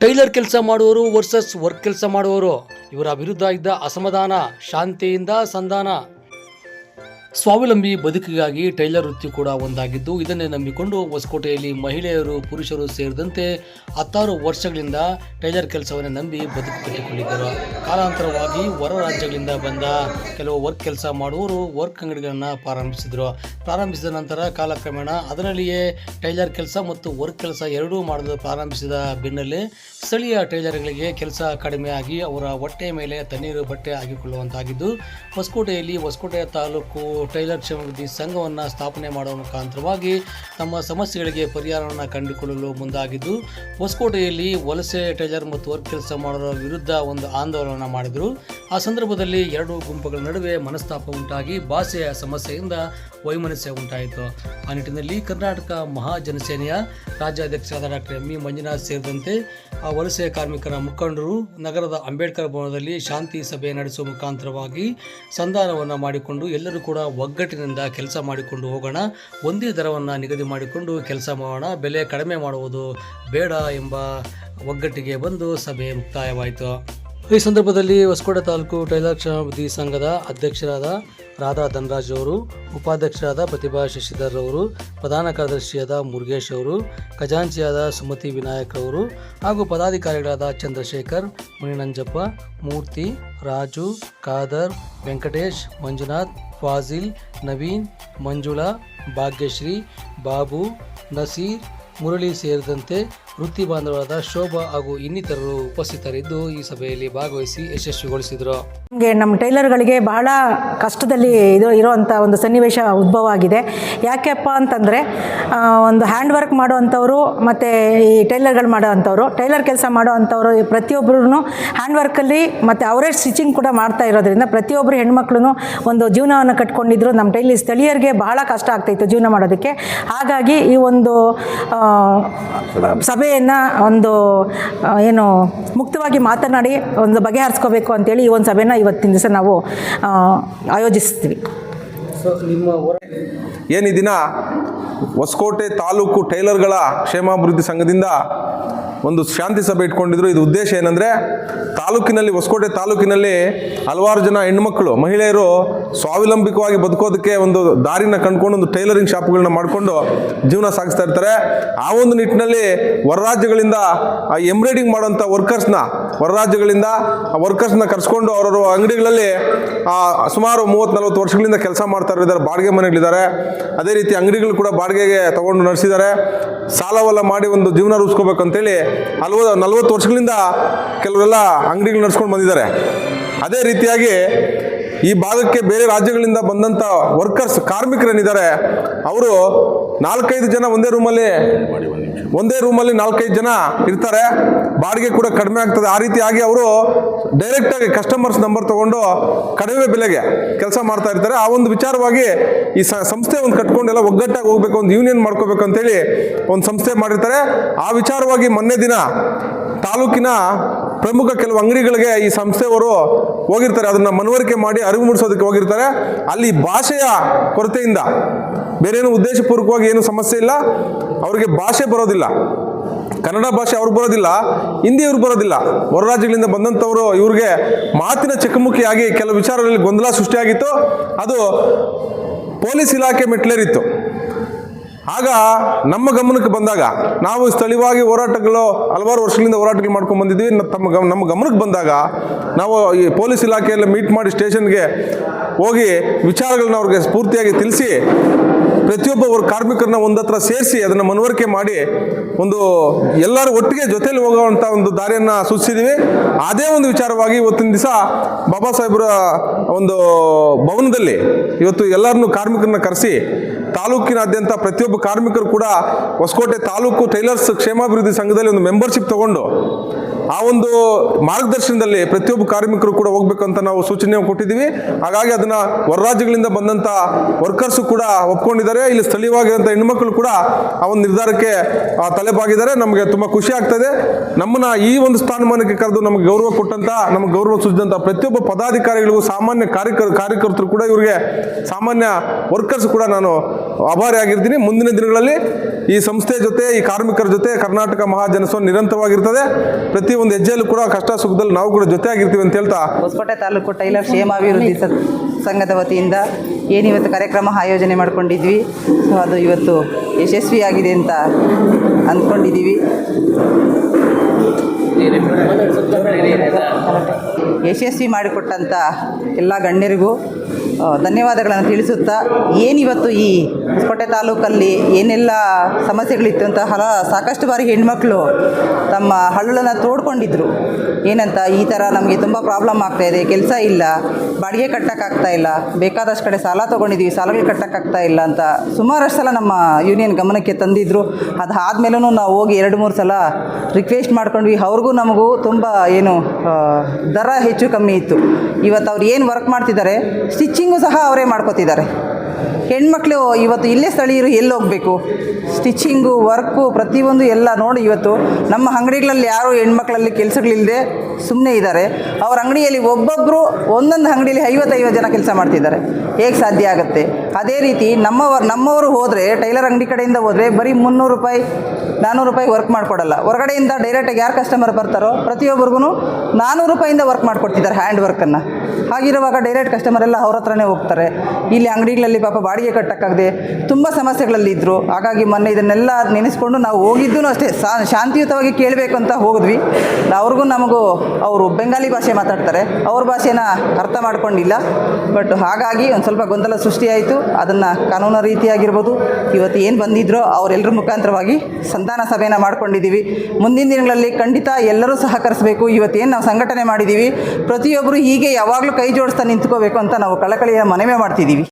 Tailor ಕೆಲಸ ಮಾಡುವವರು versus work ಕೆಲಸ ಮಾಡುವವರು. ಇವರ ವಿರುದ್ಧ ಇದ್ದ ಅಸಮಾಧಾನ ಶಾಂತಿಯಿಂದ ಸಂಧಾನ. ಸ್ವಾವಲಂಬಿ ಬದುಕಿಗಾಗಿ ಟೈಲರ್ ವೃತ್ತಿ ಕೂಡ ಒಂದಾಗಿದ್ದು, ಇದನ್ನೇ ನಂಬಿಕೊಂಡು ಹೊಸಕೋಟೆಯಲ್ಲಿ ಮಹಿಳೆಯರು, ಪುರುಷರು ಸೇರಿದಂತೆ ಹತ್ತಾರು ವರ್ಷಗಳಿಂದ ಟೈಲರ್ ಕೆಲಸವನ್ನು ನಂಬಿ ಬದುಕು ಕಟ್ಟಿಕೊಂಡಿದ್ದರು. ಕಾಲಾಂತರವಾಗಿ ಹೊರ ರಾಜ್ಯಗಳಿಂದ ಬಂದ ಕೆಲವು ವರ್ಕ್ ಕೆಲಸ ಮಾಡುವವರು ವರ್ಕ್ ಅಂಗಡಿಗಳನ್ನು ಪ್ರಾರಂಭಿಸಿದರು. ಪ್ರಾರಂಭಿಸಿದ ನಂತರ ಕಾಲಕ್ರಮೇಣ ಅದರಲ್ಲಿಯೇ ಟೈಲರ್ ಕೆಲಸ ಮತ್ತು ವರ್ಕ್ ಕೆಲಸ ಎರಡೂ ಮಾಡಲು ಪ್ರಾರಂಭಿಸಿದ ಬೆನ್ನಲ್ಲೇ ಸ್ಥಳೀಯ ಟೈಲರ್ಗಳಿಗೆ ಕೆಲಸ ಕಡಿಮೆಯಾಗಿ ಅವರ ಹೊಟ್ಟೆ ಮೇಲೆ ತಣ್ಣೀರು ಬಟ್ಟೆ ಹಾಕಿಕೊಳ್ಳುವಂತಾಗಿದ್ದು, ಹೊಸಕೋಟೆಯಲ್ಲಿ ಹೊಸಕೋಟೆ ತಾಲೂಕು ಟೈಲರ್ ಕ್ಷೇಮಾಭಿವೃದ್ಧಿ ಸಂಘವನ್ನು ಸ್ಥಾಪನೆ ಮಾಡುವ ಮುಖಾಂತರವಾಗಿ ತಮ್ಮ ಸಮಸ್ಯೆಗಳಿಗೆ ಪರಿಹಾರವನ್ನು ಕಂಡುಕೊಳ್ಳಲು ಮುಂದಾಗಿದ್ದು, ಹೊಸಕೋಟೆಯಲ್ಲಿ ವಲಸೆ ಟೈಲರ್ ಮತ್ತು ವರ್ಕ್ ಕೆಲಸ ಮಾಡೋರ ವಿರುದ್ಧ ಒಂದು ಆಂದೋಲನ ಮಾಡಿದರು. ಆ ಸಂದರ್ಭದಲ್ಲಿ ಎರಡು ಗುಂಪುಗಳ ನಡುವೆ ಮನಸ್ತಾಪ ಉಂಟಾಗಿ ಭಾಷೆಯ ಸಮಸ್ಯೆಯಿಂದ ವೈಮನಸ್ಯ ಉಂಟಾಯಿತು. ಆ ನಿಟ್ಟಿನಲ್ಲಿ ಕರ್ನಾಟಕ ಮಹಾಜನಸೇನೆಯ ರಾಜ್ಯಾಧ್ಯಕ್ಷರಾದ ಡಾಕ್ಟರ್ ಎಂ. ಇ. ಮಂಜುನಾಥ್ ಸೇರಿದಂತೆ ಆ ವಲಸೆ ಕಾರ್ಮಿಕರ ಮುಖಂಡರು ನಗರದ ಅಂಬೇಡ್ಕರ್ ಭವನದಲ್ಲಿ ಶಾಂತಿ ಸಭೆ ನಡೆಸುವ ಮುಖಾಂತರವಾಗಿ ಸಂಧಾನವನ್ನು ಮಾಡಿಕೊಂಡು ಎಲ್ಲರೂ ಕೂಡ ಒಗ್ಗಟ್ಟಿನಿಂದ ಕೆಲಸ ಮಾಡಿಕೊಂಡು ಹೋಗೋಣ. ಒಂದೇ ದರವನ್ನು ನಿಗದಿ ಮಾಡಿಕೊಂಡು ಕೆಲಸ ಮಾಡೋಣ. ಬೆಲೆ ಕಡಿಮೆ ಮಾಡುವುದು ಬೇಡ ಎಂಬ ಒಗ್ಗಟ್ಟಿಗೆ ಬಂದು ಸಭೆ ಮುಕ್ತಾಯವಾಯಿತು. ಈ ಸಂದರ್ಭದಲ್ಲಿ ಹೊಸಕೋಟೆ ತಾಲೂಕು ಟೈಲರ್ ಕ್ಷಮಾಭಿವೃದ್ಧಿ ಸಂಘದ ಅಧ್ಯಕ್ಷರಾದ ರಾಧಾ ಧನರಾಜ್ ಅವರು, ಉಪಾಧ್ಯಕ್ಷರಾದ ಪ್ರತಿಭಾ ಶಶಿಧರ್ ಅವರು, ಪ್ರಧಾನ ಕಾರ್ಯದರ್ಶಿಯಾದ ಮುರುಗೇಶ್ ಅವರು, ಖಜಾಂಚಿಯಾದ ಸುಮತಿ ವಿನಾಯಕ್ ಅವರು ಹಾಗೂ ಪದಾಧಿಕಾರಿಗಳಾದ ಚಂದ್ರಶೇಖರ್, ಮುನಿನಂಜಪ್ಪ, ಮೂರ್ತಿ, ರಾಜು, ಖಾದರ್, ವೆಂಕಟೇಶ್, ಮಂಜುನಾಥ್, ಫಾಜಿಲ್, ನವೀನ್, ಮಂಜುಳಾ, ಭಾಗ್ಯಶ್ರೀ, ಬಾಬು, ನಸೀರ್, ಮುರಳಿ ಸೇರಿದಂತೆ ವೃತ್ತಿ ಬಾಂಧವರಾದ ಶೋಭಾ ಹಾಗೂ ಇನ್ನಿತರರು ಉಪಸ್ಥಿತರಿದ್ದು ಈ ಸಭೆಯಲ್ಲಿ ಭಾಗವಹಿಸಿ ಯಶಸ್ವಿಗೊಳಿಸಿದರು. ನಮಗೆ ನಮ್ಮ ಟೈಲರ್ಗಳಿಗೆ ಬಹಳ ಕಷ್ಟದಲ್ಲಿ ಇದು ಇರೋವಂಥ ಒಂದು ಸನ್ನಿವೇಶ ಉದ್ಭವ ಆಗಿದೆ. ಯಾಕೆಪ್ಪ ಅಂತಂದರೆ ಒಂದು ಹ್ಯಾಂಡ್ ವರ್ಕ್ ಮಾಡುವಂಥವ್ರು ಮತ್ತು ಈ ಟೈಲರ್ಗಳು ಮಾಡೋವಂಥವ್ರು ಟೈಲರ್ ಕೆಲಸ ಮಾಡೋವಂಥವ್ರು ಪ್ರತಿಯೊಬ್ಬರೂ ಹ್ಯಾಂಡ್ ವರ್ಕಲ್ಲಿ ಮತ್ತು ಅವರೇ ಸ್ಟಿಚಿಂಗ್ ಕೂಡ ಮಾಡ್ತಾ ಇರೋದ್ರಿಂದ ಪ್ರತಿಯೊಬ್ಬರು ಹೆಣ್ಮಕ್ಳು ಒಂದು ಜೀವನವನ್ನು ಕಟ್ಕೊಂಡಿದ್ರು. ನಮ್ಮ ಟೈಲಿ ಸ್ಥಳೀಯರಿಗೆ ಬಹಳ ಕಷ್ಟ ಆಗ್ತಾಯಿತ್ತು ಜೀವನ ಮಾಡೋದಕ್ಕೆ. ಹಾಗಾಗಿ ಈ ಒಂದು ಆ, ಸಭೆಯನ್ನು ಒಂದು ಏನು, ಮುಕ್ತವಾಗಿ ಮಾತನಾಡಿ ಒಂದು ಬಗೆಹರಿಸ್ಕೋಬೇಕು ಅಂತೇಳಿ ಈ ಒಂದು ಸಭೆನ ಇವತ್ತಿನ ದಿವಸ ನಾವು ಆಯೋಜಿಸ್ತೀವಿ. ಏನಿದಿನ ಹೊಸಕೋಟೆ ತಾಲೂಕು ಟೈಲರ್ಗಳ ಕ್ಷೇಮಾಭಿವೃದ್ಧಿ ಸಂಘದಿಂದ ಒಂದು ಶಾಂತಿ ಸಭೆ ಇಟ್ಕೊಂಡಿದ್ರು. ಇದು ಉದ್ದೇಶ ಏನಂದರೆ, ತಾಲೂಕಿನಲ್ಲಿ, ಹೊಸಕೋಟೆ ತಾಲೂಕಿನಲ್ಲಿ ಹಲವಾರು ಜನ ಹೆಣ್ಮಕ್ಳು, ಮಹಿಳೆಯರು ಸ್ವಾವಲಂಬಿಕವಾಗಿ ಬದುಕೋದಕ್ಕೆ ಒಂದು ದಾರಿನ ಕಂಡುಕೊಂಡು, ಒಂದು ಟೈಲರಿಂಗ್ ಶಾಪ್ಗಳನ್ನ ಮಾಡಿಕೊಂಡು ಜೀವನ ಸಾಗಿಸ್ತಾ ಇರ್ತಾರೆ. ಆ ಒಂದು ನಿಟ್ಟಿನಲ್ಲಿ ಹೊರ ರಾಜ್ಯಗಳಿಂದ ಆ ಎಂಬ್ರಾಯ್ಡಿಂಗ್ ಮಾಡುವಂಥ ವರ್ಕರ್ಸ್ನ ಹೊರ ರಾಜ್ಯಗಳಿಂದ ಆ ವರ್ಕರ್ಸ್ನ ಕರೆಸ್ಕೊಂಡು ಅವರವರು ಅಂಗಡಿಗಳಲ್ಲಿ ಸುಮಾರು ಮೂವತ್ತು, ನಲವತ್ತು ವರ್ಷಗಳಿಂದ ಕೆಲಸ ಮಾಡ್ತಾ ಇದ್ದಾರೆ ಬಾಡಿಗೆ ಮನೆಗಳಿದ್ದಾರೆ. ಅದೇ ರೀತಿ ಅಂಗಡಿಗಳು ಕೂಡ ಬಾಡಿಗೆಗೆ ತಗೊಂಡು ನಡೆಸಿದ್ದಾರೆ. ಸಾಲವೆಲ್ಲ ಮಾಡಿ ಒಂದು ಜೀವನ ರೂಪಿಸ್ಕೋಬೇಕು ನಲ್ವತ್ತು, ನಲವತ್ತು ವರ್ಷಗಳಿಂದ ಕೆಲವರೆಲ್ಲ ಅಂಗಡಿಗಳು ನಡೆಸ್ಕೊಂಡು ಬಂದಿದ್ದಾರೆ. ಅದೇ ರೀತಿಯಾಗಿ ಈ ಭಾಗಕ್ಕೆ ಬೇರೆ ರಾಜ್ಯಗಳಿಂದ ಬಂದಂಥ ವರ್ಕರ್ಸ್ ಕಾರ್ಮಿಕರೇನಿದ್ದಾರೆ, ಅವರು ನಾಲ್ಕೈದು ಜನ ಒಂದೇ ರೂಮಲ್ಲಿ ಒಂದೇ ರೂಮಲ್ಲಿ ನಾಲ್ಕೈದು ಜನ ಇರ್ತಾರೆ. ಬಾಡಿಗೆ ಕೂಡ ಕಡಿಮೆ ಆಗ್ತದೆ. ಆ ರೀತಿಯಾಗಿ ಅವರು ಡೈರೆಕ್ಟಾಗಿ ಕಸ್ಟಮರ್ಸ್ ನಂಬರ್ ತಗೊಂಡು ಕಡಿಮೆ ಬೆಲೆಗೆ ಕೆಲಸ ಮಾಡ್ತಾ ಇರ್ತಾರೆ. ಆ ಒಂದು ವಿಚಾರವಾಗಿ ಈ ಸಂಸ್ಥೆ ಒಂದು ಕಟ್ಕೊಂಡು ಎಲ್ಲ ಒಗ್ಗಟ್ಟಾಗಿ ಹೋಗ್ಬೇಕು, ಒಂದು ಯೂನಿಯನ್ ಮಾಡ್ಕೋಬೇಕು ಅಂತೇಳಿ ಒಂದು ಸಂಸ್ಥೆ ಮಾಡಿರ್ತಾರೆ. ಆ ವಿಚಾರವಾಗಿ ಮೊನ್ನೆ ದಿನ ತಾಲೂಕಿನ ಪ್ರಮುಖ ಕೆಲವು ಅಂಗಡಿಗಳಿಗೆ ಈ ಸಂಸ್ಥೆಯವರು ಹೋಗಿರ್ತಾರೆ. ಅದನ್ನು ಮನವರಿಕೆ ಮಾಡಿ ಅರಿವು ಮೂಡಿಸೋದಕ್ಕೆ ಹೋಗಿರ್ತಾರೆ. ಅಲ್ಲಿ ಭಾಷೆಯ ಕೊರತೆಯಿಂದ ಬೇರೇನು ಉದ್ದೇಶಪೂರ್ವಕವಾಗಿ ಏನು ಸಮಸ್ಯೆ ಇಲ್ಲ. ಅವರಿಗೆ ಭಾಷೆ ಬರೋದಿಲ್ಲ. ಕನ್ನಡ ಭಾಷೆ ಅವ್ರಿಗೆ ಬರೋದಿಲ್ಲ, ಹಿಂದಿ ಅವ್ರಿಗೆ ಬರೋದಿಲ್ಲ. ಹೊರ ರಾಜ್ಯಗಳಿಂದ ಬಂದಂಥವರು ಇವ್ರಿಗೆ ಮಾತಿನ ಚಕಮುಖಿಯಾಗಿ ಕೆಲವು ವಿಚಾರಗಳಲ್ಲಿ ಗೊಂದಲ ಸೃಷ್ಟಿಯಾಗಿತ್ತು. ಅದು ಪೊಲೀಸ್ ಇಲಾಖೆ ಮೆಟ್ಲೇರಿತ್ತು ಆಗ ನಮ್ಮ ಗಮನಕ್ಕೆ ಬಂದಾಗ, ನಾವು ಸ್ಥಳೀಯವಾಗಿ ಹೋರಾಟಗಳು, ಹಲವಾರು ವರ್ಷಗಳಿಂದ ಹೋರಾಟಗಳು ಮಾಡ್ಕೊಂಡು ಬಂದಿದ್ವಿ ನ- ತಮ್ಮ ಗಮ ನಮ್ಮ ಗಮನಕ್ಕೆ ಬಂದಾಗ, ನಾವು ಈ ಪೊಲೀಸ್ ಇಲಾಖೆಯಲ್ಲಿ ಮೀಟ್ ಮಾಡಿ ಸ್ಟೇಷನ್ಗೆ ಹೋಗಿ ವಿಚಾರಗಳನ್ನ ಅವ್ರಿಗೆ ಸ್ಫೂರ್ತಿಯಾಗಿ ತಿಳಿಸಿ ಪ್ರತಿಯೊಬ್ಬ ಕಾರ್ಮಿಕರನ್ನ ಒಂದತ್ರ ಸೇರಿಸಿ ಅದನ್ನು ಮನವರಿಕೆ ಮಾಡಿ ಒಂದು ಎಲ್ಲರೂ ಒಟ್ಟಿಗೆ ಜೊತೆಯಲ್ಲಿ ಹೋಗುವಂಥ ಒಂದು ದಾರಿಯನ್ನು ಸೂಚಿಸಿದ್ದೀವಿ ಅದೇ ಒಂದು ವಿಚಾರವಾಗಿ ಇವತ್ತಿನ ದಿವಸ ಬಾಬಾ ಸಾಹೇಬ್ರ ಒಂದು ಭವನದಲ್ಲಿ ಇವತ್ತು ಎಲ್ಲರನ್ನು ಕಾರ್ಮಿಕರನ್ನ ಕರೆಸಿ ತಾಲೂಕಿನಾದ್ಯಂತ ಪ್ರತಿಯೊಬ್ಬ ಕಾರ್ಮಿಕರು ಕೂಡ ಹೊಸಕೋಟೆ ತಾಲೂಕು ಟೈಲರ್ಸ್ ಕ್ಷೇಮಾಭಿವೃದ್ಧಿ ಸಂಘದಲ್ಲಿ ಒಂದು ಮೆಂಬರ್ಶಿಪ್ ತಗೊಂಡು ಆ ಒಂದು ಮಾರ್ಗದರ್ಶನದಲ್ಲಿ ಪ್ರತಿಯೊಬ್ಬ ಕಾರ್ಮಿಕರು ಕೂಡ ಹೋಗ್ಬೇಕಂತ ನಾವು ಸೂಚನೆ ಕೊಟ್ಟಿದ್ದೀವಿ. ಹಾಗಾಗಿ ಅದನ್ನ ಹೊರ ರಾಜ್ಯಗಳಿಂದ ಬಂದಂಥ ವರ್ಕರ್ಸು ಕೂಡ ಒಪ್ಕೊಂಡಿದ್ದಾರೆ. ಇಲ್ಲಿ ಸ್ಥಳೀಯವಾಗಿರುವಂಥ ಹೆಣ್ಮಕ್ಳು ಕೂಡ ಆ ಒಂದು ನಿರ್ಧಾರಕ್ಕೆ ತಲೆಬಾಗಿದ್ದಾರೆ. ನಮಗೆ ತುಂಬ ಖುಷಿ ಆಗ್ತದೆ. ನಮ್ಮನ್ನ ಈ ಒಂದು ಸ್ಥಾನಮಾನಕ್ಕೆ ಕರೆದು ನಮಗೆ ಗೌರವ ಕೊಟ್ಟಂತ, ನಮಗೆ ಗೌರವ ಸೂಚಿಸಿದಂಥ ಪ್ರತಿಯೊಬ್ಬ ಪದಾಧಿಕಾರಿಗಳಿಗೂ ಸಾಮಾನ್ಯ ಕಾರ್ಯಕರ್, ಕಾರ್ಯಕರ್ತರು ಕೂಡ ಇವರಿಗೆ ಸಾಮಾನ್ಯ ವರ್ಕರ್ಸ್ ಕೂಡ ನಾನು ಆಭಾರಿಯಾಗಿರ್ತೀನಿ ಮುಂದಿನ ದಿನಗಳಲ್ಲಿ ಈ ಸಂಸ್ಥೆ ಜೊತೆ, ಈ ಕಾರ್ಮಿಕರ ಜೊತೆ ಕರ್ನಾಟಕ ಮಹಾಜನಸೋ ನಿರಂತರವಾಗಿರ್ತದೆ. ಒಂದು ಹೆಜ್ಜೆಯಲ್ಲೂ ಕೂಡ ಕಷ್ಟ ಸುಖದಲ್ಲಿ ನಾವು ಕೂಡ ಜೊತೆಯಾಗಿರ್ತೀವಿ ಅಂತ ಹೇಳ್ತಾ. ಹೊಸಕೋಟೆ ತಾಲೂಕು ಟೈಲರ್ ಕ್ಷೇಮಾಭಿವೃದ್ಧಿ ಸಂಘದ ವತಿಯಿಂದ ಏನಿವತ್ತು ಕಾರ್ಯಕ್ರಮ ಆಯೋಜನೆ ಮಾಡ್ಕೊಂಡಿದ್ವಿ. ಸೊ ಅದು ಇವತ್ತು ಯಶಸ್ವಿಯಾಗಿದೆ ಅಂತ ಅಂದ್ಕೊಂಡಿದ್ದೀವಿ. ಯಶಸ್ವಿ ಮಾಡಿಕೊಟ್ಟಂಥ ಎಲ್ಲ ಗಣ್ಯರಿಗೂ ಧನ್ಯವಾದಗಳನ್ನು ತಿಳಿಸುತ್ತಾ ಏನಿವತ್ತು ಈ ಹೊಸಕೋಟೆ ತಾಲೂಕಲ್ಲಿ ಏನೆಲ್ಲ ಸಮಸ್ಯೆಗಳಿತ್ತು ಅಂತ ಹಲ ಸಾಕಷ್ಟು ಬಾರಿ ಹೆಣ್ಮಕ್ಳು ತಮ್ಮ ಹಳ್ಳನ್ನು ತೋಡ್ಕೊಂಡಿದ್ರು. ಏನಂತ ಈ ಥರ ನಮಗೆ ತುಂಬ ಪ್ರಾಬ್ಲಮ್ ಆಗ್ತಾ ಇದೆ, ಕೆಲಸ ಇಲ್ಲ, ಬಾಡಿಗೆ ಕಟ್ಟೋಕ್ಕಾಗ್ತಾ ಇಲ್ಲ, ಬೇಕಾದಷ್ಟು ಕಡೆ ಸಾಲ ತೊಗೊಂಡಿದ್ದೀವಿ ಸಾಲಗಳು ಕಟ್ಟೋಕ್ಕಾಗ್ತಾ ಇಲ್ಲ ಅಂತ ಸುಮಾರಷ್ಟು ಸಲ ನಮ್ಮ ಯೂನಿಯನ್ ಗಮನಕ್ಕೆ ತಂದಿದ್ದರು ಅದಾದಮೇಲೂ ನಾವು ಹೋಗಿ ಎರಡು ಮೂರು ಸಲ ರಿಕ್ವೆಸ್ಟ್ ಮಾಡ್ಕೊಂಡ್ವಿ. ಅವ್ರಿಗೂ ನಮಗೂ ತುಂಬ ಏನು ದರ ಹೆಚ್ಚು ಕಮ್ಮಿ ಇತ್ತು. ಇವತ್ತು ಅವ್ರು ಏನು ವರ್ಕ್ ಮಾಡ್ತಿದ್ದಾರೆ ಸ್ಟಿಚ್ಚಿಂಗು ಸಹ ಅವರೇ ಮಾಡ್ಕೋತಿದ್ದಾರೆ. ಹೆಣ್ಮಕ್ಳು ಇವತ್ತು ಇಲ್ಲೇ ಸ್ಥಳೀಯರು ಎಲ್ಲಿ ಹೋಗಬೇಕು? ಸ್ಟಿಚಿಂಗು, ವರ್ಕು, ಪ್ರತಿಯೊಂದು ಎಲ್ಲ ನೋಡಿ ಇವತ್ತು ನಮ್ಮ ಅಂಗಡಿಗಳಲ್ಲಿ ಯಾರು ಹೆಣ್ಮಕ್ಳಲ್ಲಿ ಕೆಲಸಗಳಿಲ್ಲದೆ ಸುಮ್ಮನೆ ಇದ್ದಾರೆ. ಅವ್ರ ಅಂಗಡಿಯಲ್ಲಿ ಒಬ್ಬೊಬ್ಬರು ಒಂದೊಂದು ಅಂಗಡಿಯಲ್ಲಿ ಐವತ್ತೈವತ್ತು ಜನ ಕೆಲಸ ಮಾಡ್ತಿದ್ದಾರೆ. ಹೇಗೆ ಸಾಧ್ಯ ಆಗುತ್ತೆ? ಅದೇ ರೀತಿ ನಮ್ಮವರು ನಮ್ಮವರು ಹೋದರೆ, ಟೈಲರ್ ಅಂಗಡಿ ಕಡೆಯಿಂದ ಹೋದರೆ ಬರೀ ಮುನ್ನೂರು ರೂಪಾಯಿ ನಾನ್ನೂರು ರೂಪಾಯಿ ವರ್ಕ್ ಮಾಡಿಕೊಡಲ್ಲ. ಹೊರಗಡೆಯಿಂದ ಡೈರೆಕ್ಟಾಗಿ ಯಾರು ಕಸ್ಟಮರ್ ಬರ್ತಾರೋ ಪ್ರತಿಯೊಬ್ಬರಿಗೂ ನಾನ್ನೂರು ರೂಪಾಯಿಂದ ವರ್ಕ್ ಮಾಡಿಕೊಡ್ತಿದ್ದಾರೆ ಹ್ಯಾಂಡ್ ವರ್ಕನ್ನು ಹಾಗಿರುವಾಗ ಡೈರೆಕ್ಟ್ ಕಸ್ಟಮರ್ ಎಲ್ಲ ಅವ್ರ ಹತ್ರನೇ ಹೋಗ್ತಾರೆ. ಇಲ್ಲಿ ಅಂಗಡಿಗಳಲ್ಲಿ ಪಾಪ ಬಾಡಿಗೆ ಕಟ್ಟಕ್ಕಾಗದೆ ತುಂಬ ಸಮಸ್ಯೆಗಳಲ್ಲಿ ಇದ್ದರು ಹಾಗಾಗಿ ಮೊನ್ನೆ ಇದನ್ನೆಲ್ಲ ನೆನೆಸ್ಕೊಂಡು ನಾವು ಹೋಗಿದ್ದು ಅಷ್ಟೇ. ಶಾಂತಿಯುತವಾಗಿ ಕೇಳಬೇಕು ಅಂತ ಹೋಗಿದ್ವಿ ಅವ್ರಿಗೂ ನಮಗೂ ಅವರು ಬೆಂಗಾಲಿ ಭಾಷೆ ಮಾತಾಡ್ತಾರೆ. ಅವ್ರ ಭಾಷೆನ ಅರ್ಥ ಮಾಡ್ಕೊಂಡಿಲ್ಲ. ಬಟ್ ಹಾಗಾಗಿ ಒಂದು ಸ್ವಲ್ಪ ಗೊಂದಲ ಸೃಷ್ಟಿಯಾಯಿತು. ಅದನ್ನು ಕಾನೂನು ರೀತಿಯಾಗಿರ್ಬೋದು. ಇವತ್ತು ಏನು ಬಂದಿದ್ರೋ ಅವರೆಲ್ಲರ ಮುಖಾಂತರವಾಗಿ ಸಂಧಾನ ಸಭೆನ ಮಾಡ್ಕೊಂಡಿದ್ದೀವಿ. ಮುಂದಿನ ದಿನಗಳಲ್ಲಿ ಖಂಡಿತ ಎಲ್ಲರೂ ಸಹಕರಿಸಬೇಕು. ಇವತ್ತೇನು ನಾವು ಸಂಘಟನೆ ಮಾಡಿದ್ದೀವಿ. ಪ್ರತಿಯೊಬ್ಬರು ಹೀಗೆ ಯಾವಾಗಲೂ ಕೈ ಜೋಡಿಸ್ತಾ ನಿಂತ್ಕೋಬೇಕು ಅಂತ ನಾವು ಕಳಕಳಿಯ ಮನವಿ ಮಾಡ್ತಿದ್ದೀವಿ.